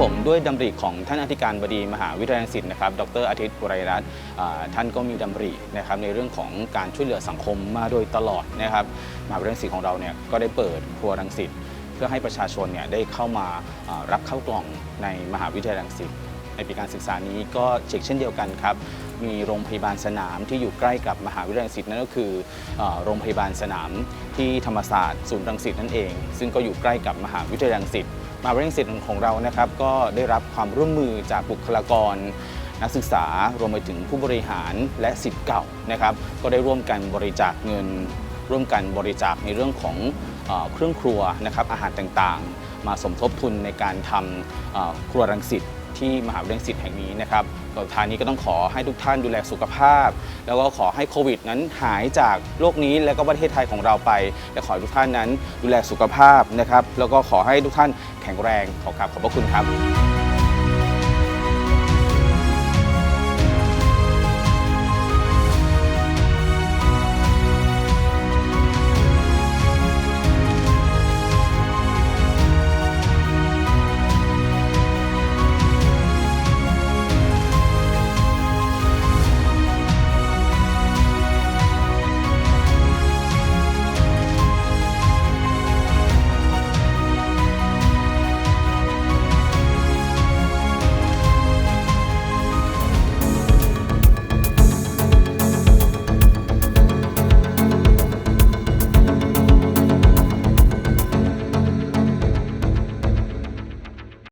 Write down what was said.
ผมด้วยดำริของท่านอธิการบดีมหาวิทยาลัยรังสิตนะครับ ดรอาทิตย์ปุไรรัตน์ท่านก็มีดำรินะครับในเรื่องของการช่วยเหลือสังคมมาโดยตลอดนะครับมหาวิทยาลัยรังสิตของเราเนี่ยก็ได้เปิดครัวรังสิตเพื่อให้ประชาชนเนี่ยได้เข้ามารับเข้ากล่องในมหาวิทยาลัยรังสิตในปีการศึกษานี้ก็เช็คเช่นเดียวกันครับ มีโรงพยาบาลสนามที่อยู่ใกล้กับมหาวิทยาลัยรังสิตนั่นก็คือโรงพยาบาลสนามที่ธรรมศาสตร์ศูนย์รังสิตนั่นเอง ซึ่งก็อยู่ใกล้กับมหาวิทยาลัยรังสิต มาวิทยาลัยรังสิตของเรานะครับก็ได้รับความร่วมมือจากบุคลากร นักศึกษารวมไปถึงผู้บริหารและสิทธิ์เก่านะครับก็ได้ร่วมกันบริจาคเงิน ร่วมกันบริจาคในเรื่องของเครื่องครัวนะครับอาหารต่างๆ มาสมทบทุนในการทำครัวรังสิต ที่มหาวิทยาลัยศิษย์แห่งนี้นะครับก็ทางนี้ก็ต้องขอให้ทุกท่านดูแลสุขภาพ แล้วก็ขอให้โควิดนั้นหายจากโลกนี้และก็ประเทศไทยของเราไปและขอให้ทุกท่านนั้นดูแลสุขภาพนะครับแล้วก็ขอให้ทุกท่านแข็งแรงขอกราบขอบพระคุณครับ